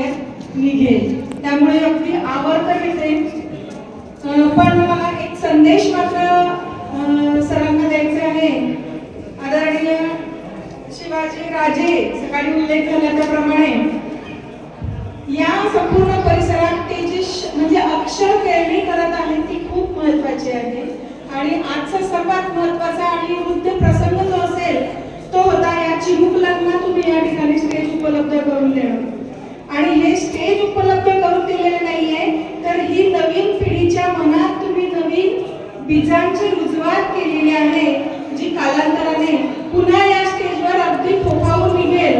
बाहेर निघेल त्यामुळे अगदी आवर्त येते पण मला एक संदेश मात्र सरांना द्यायचा आहे. आदरणीय शिवाजी राजे सकाळी उल्लेख झाला त्याप्रमाणे या संपूर्ण परिसरात ते जी म्हणजे अक्षर पेरणी करत आहेत ती खूप महत्वाची आहे. आणि आजचा सर्वात महत्त्वाचा आणि वृद्ध प्रसंग जो असेल तो होता या चिमुकलांना तुम्ही या ठिकाणी स्टेज उपलब्ध करून देणं. आणि हे स्टेज उपलब्ध करून दिलेले नाहीये तर ही नवीन पिढीच्या मनात तुम्ही नवीन बीजांची रुजवात केलेली आहे जी कालांतराने पुन्हा या स्टेजवर अगदी फोफावून निघेल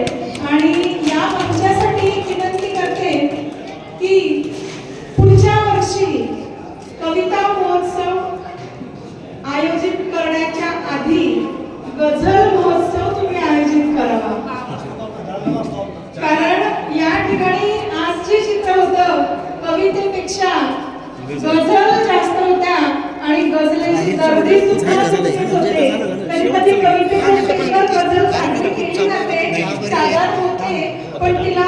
आणि या मंचासाठी एक विनंती करते की पुढच्या वर्षी कविता महोत्सव आयोजित करण्याच्या आधी गझल महोत्सव तुम्ही आयोजित करावा कारण या ठिकाणी आज जे चित्र होतं कवितेपेक्षा गझल जास्त होत्या आणि गझलेची दर्दी सुद्धा तितकीच होते कधी कधी कवितेपेक्षा गझल साजरी केली जाते सादर होते पण तिला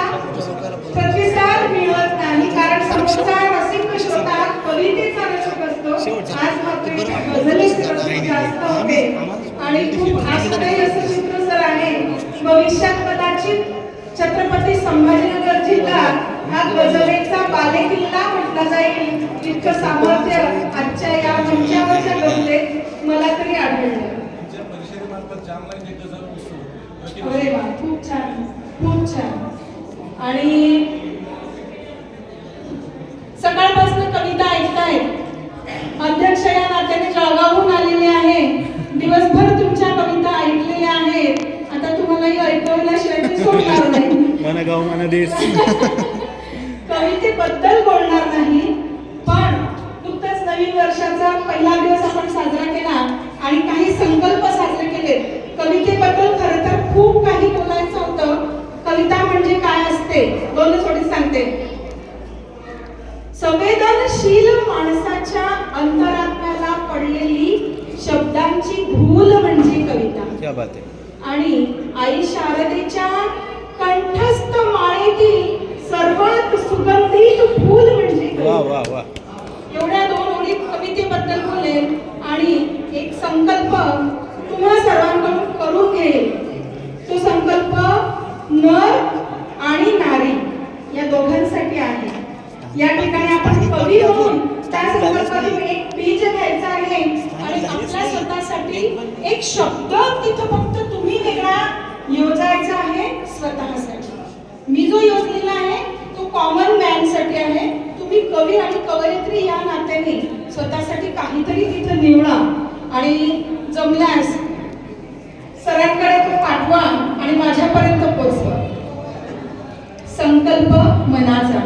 प्रतिसाद मिळत नाही कारण समोरचा रसिक श्रोता कवितेचा रसिक असतो आज मात्र गझलेचे रसिक जास्त होते. आणि खूप असं चित्र सर आहे. भविष्यात कदाचित छत्रपती संभाजीनगर जिल्हा हा गझलेचा बालेकिल्ला म्हटला जाईल. इतकं सामर्थ्य आजच्या या मंचावरच्या गझलेत मला तरी आढळलं. अरे वा खूप छान. खूप छान. आणि मन देश. कवितेबद्दल बोलणार नाही पण नुकताच नवीन वर्षाचा पहिला दिवस आपण साजरा केला आणि काही संकल्प साजरे केले कवितेबद्दल खरं तर खूप काही बोलायचं होतं. कविता म्हणजे काय असते? दोन थोडी सांगते. संवेदनशील माणसाच्या अंतरात्म्याला पडलेली शब्दांची भूल म्हणजे कविता. क्या बात है आणि आई शारदेच्या कंठस्थ माळेतील सर्वात सुगंधित फूल म्हणजे एवढ्या दोन ओळी कवितेबद्दल बोलेल आणि एक संकल्प तुम्हा सर्वांकडून करून घेईल तो संकल्प नर आणि नारी या दोघांसाठी आहे. या ठिकाणी आपण कवी होऊन त्या संकल्पातून एक बीज घ्यायचं आहे आणि आपल्या स्वतःसाठी एक शब्द तिथं फक्त तुम्ही वेगळा योजायचा आहे स्वतःसाठी मी जो योजलेला आहे तो कॉमन मॅनसाठी आहे तुम्ही कवी आणि कवयित्री या नात्याने स्वतःसाठी काहीतरी तिथं निवडा आणि जमल्यास सरांकडे तो पाठवा आणि माझ्यापर्यंत पोचवा. संकल्प मनाचा.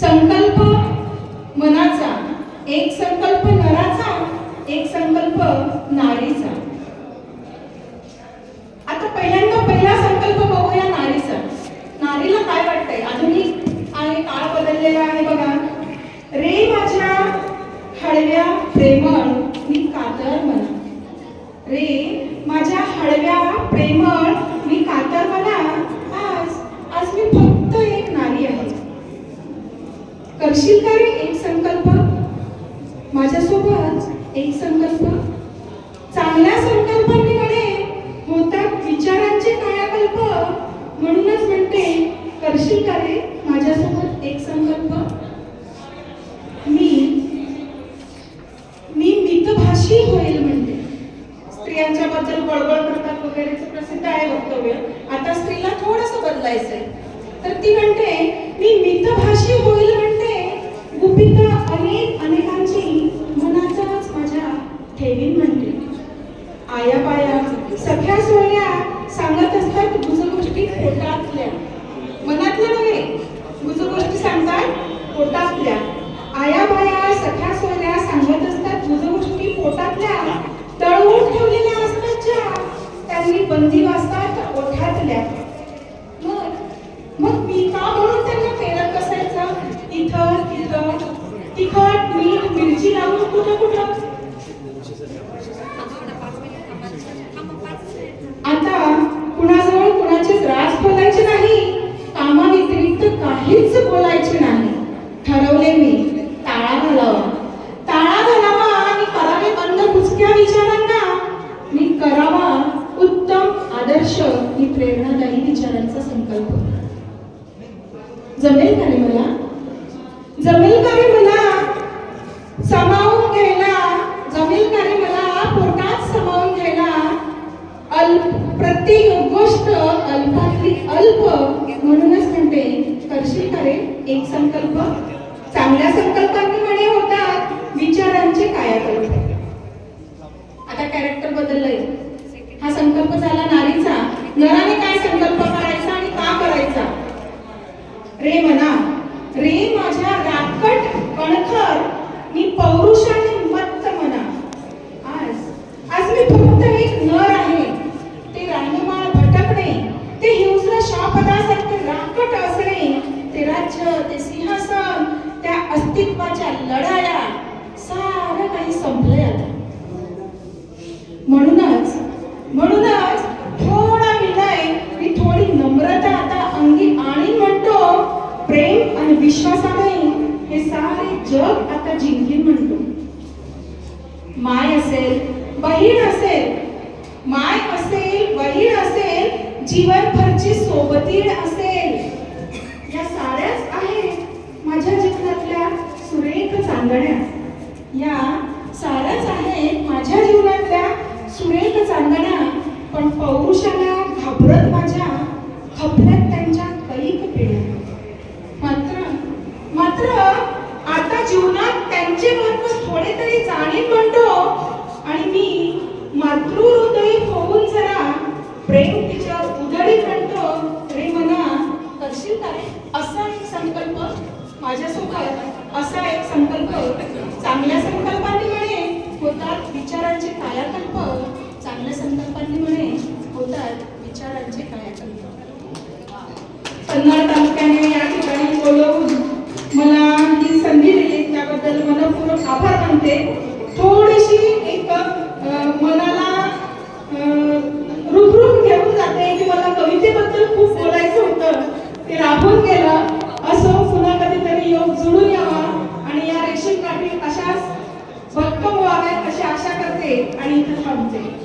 संकल्प मनाचा. एक संकल्प नराचा एक संकल्प नारीचा आता पहिल्यांदा पहिला संकल्प बघूया नारीचा नारीला काय वाटतंय आधुनिक आणि काळ बदललेला आहे बघा रे माझ्या हळव्या प्रेमळ मी कातर म्हणा रे माझ्या हळव्या प्रेमळ मी कातर म्हणा आज आज मी फक्त एक नारी आहे. करशील का रे एक संकल्प? माझ्यासोबत एक संकल्प? चांगल्या संकल्पनेकडे होतात विचारांचे कायाकल्प. म्हणूनच म्हणते करशील का रे माझ्यासोबत एक संकल्प? काहीच बोलायचे नाही. ठरवले मी ताळा घालावा. ताळा घालावा आणि करावे बंद कुचक्या विचारांना. मी करावा उत्तम आदर्श ही प्रेरणादायी विचारांचा संकल्प. जमेल का रे मला? जमेल एक संकल्प. चांगल्या संकल्पांनी म्हणे होतात विचारांचे कायाकल्प आता कॅरेक्टर बदललंय. हा संकल्प झाला नारीचा. नराने काय संकल्प करायचा आणि का करायचा? रे म्हणा रे माझ्या राकट कणखर. मी पौरुषाने मत्त म्हणा आज आज मी फक्त एक नर आहे. ते रानमाळ भटकणे. ते हिंसा शापदास राज्य ते सिंहासन त्या अस्तित्वाच्या लढाया सारं काही संपलंय आता. म्हणूनच म्हणूनच थोडा विनय मी थोडी नम्रता आता अंगी आणि म्हणतो. प्रेम आणि विश्वासाने हे सारे जग आता जिंकीन म्हणतो. माय असेल बहीण असेल माय असेल बहीण असेल जीवनभरची सोबतीण असेल या साऱ्याच आहेत माझ्या जीवनातल्या सुरेख चांदण्या. या साऱ्याच आहेत माझ्या जीवनातल्या सुरेख चांदण्या पण पौरुषाला घाबरत माझ्या असा एक संकल्प माझ्यासोबत असा एक संकल्प चांगल्या संकल्पांनी म्हणे होतात विचारांचे कायाकल्प. चांगल्या संकल्पांनी म्हणे होतात विचारांचे कायाकल्प. कन्नड तालुक्याने या ठिकाणी बोलवून मला ही संधी दिली. त्याबद्दल मनपूर्वक आभार मानते. थोडीशी एक मनाला रुखरून घेऊन जाते. की मला कवितेबद्दल खूप बोलायचं होतं. ते राबून गेलं. असो पुन्हा कधीतरी योग जुळून यावा आणि या रेशन कार्डी अशाच भक्कम व्हाव्यात अशी आशा करते आणि इथं थांबते.